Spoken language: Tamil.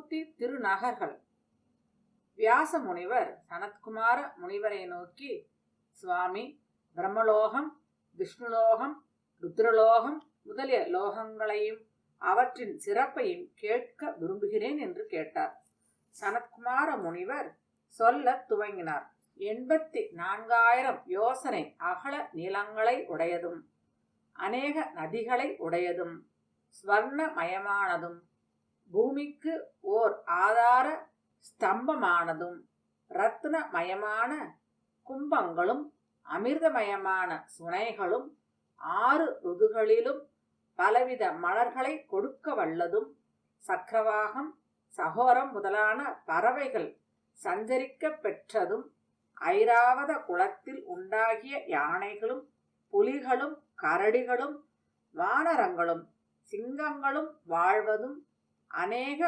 மூர்த்தி திருநகர்கள். வியாச முனிவர் சனத்குமார முனிவரை நோக்கி சுவாமி பிரம்மலோகம் விஷ்ணுலோகம் ருத்ரலோகம் முதலிய லோகங்களையும் அவற்றின் சிறப்பையும் கேட்க விரும்புகிறேன் என்று கேட்டார். சனத்குமார முனிவர் சொல்லத் துவங்கினார். எண்பத்தி நான்காயிரம் யோசனை அகல நிலங்களை உடையதும் அநேக நதிகளை உடையதும் ஸ்வர்ணமயமானதும் பூமிக்கு ஓர் ஆதார ஸ்தம்பமானதும் ரத்னமயமான கும்பங்களும் அமிர்தமயமான சுனைகளும் ஆறு ருதுகளிலும் பலவித மலர்களை கொடுக்க வல்லதும் சக்கரவாகம் சகோரம் முதலான பறவைகள் சஞ்சரிக்க பெற்றதும் ஐராவத குளத்தில் உண்டாகிய யானைகளும் புலிகளும் கரடிகளும் வானரங்களும் சிங்கங்களும் வாழ்வதும் அநேக